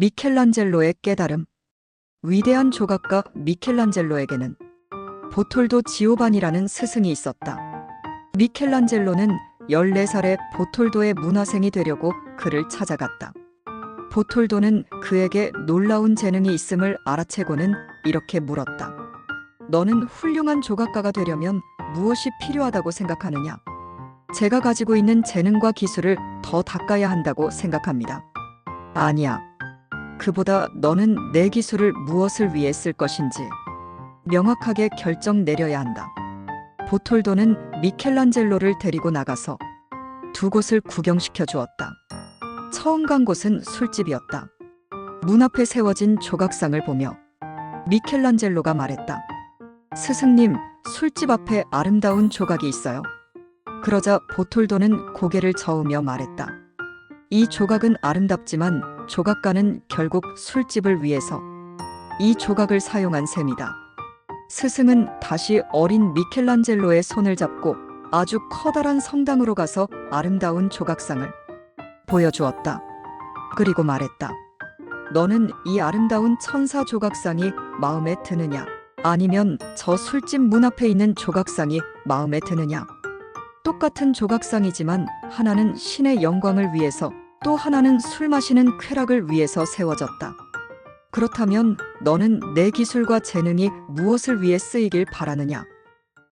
미켈란젤로의 깨달음. 위대한 조각가 미켈란젤로에게는 보톨도 지오반이라는 스승이 있었다. 미켈란젤로는 14살에 보톨도의 문화생이 되려고 그를 찾아갔다. 보톨도는 그에게 놀라운 재능이 있음을 알아채고는 이렇게 물었다. 너는 훌륭한 조각가가 되려면 무엇이 필요하다고 생각하느냐? 제가 가지고 있는 재능과 기술을 더 닦아야 한다고 생각합니다. 아니야. 그보다 너는 내 기술을 무엇을 위해 쓸 것인지 명확하게 결정 내려야 한다. 보톨도는 미켈란젤로를 데리고 나가서 두 곳을 구경시켜 주었다. 처음 간 곳은 술집이었다. 문 앞에 세워진 조각상을 보며 미켈란젤로가 말했다. 스승님, 술집 앞에 아름다운 조각이 있어요. 그러자 보톨도는 고개를 저으며 말했다. 이 조각은 아름답지만 조각가는 결국 술집을 위해서 이 조각을 사용한 셈이다. 스승은 다시 어린 미켈란젤로의 손을 잡고 아주 커다란 성당으로 가서 아름다운 조각상을 보여주었다. 그리고 말했다. 너는 이 아름다운 천사 조각상이 마음에 드느냐? 아니면 저 술집 문 앞에 있는 조각상이 마음에 드느냐? 똑같은 조각상이지만 하나는 신의 영광을 위해서 또 하나는 술 마시는 쾌락을 위해서 세워졌다. 그렇다면 너는 내 기술과 재능이 무엇을 위해 쓰이길 바라느냐?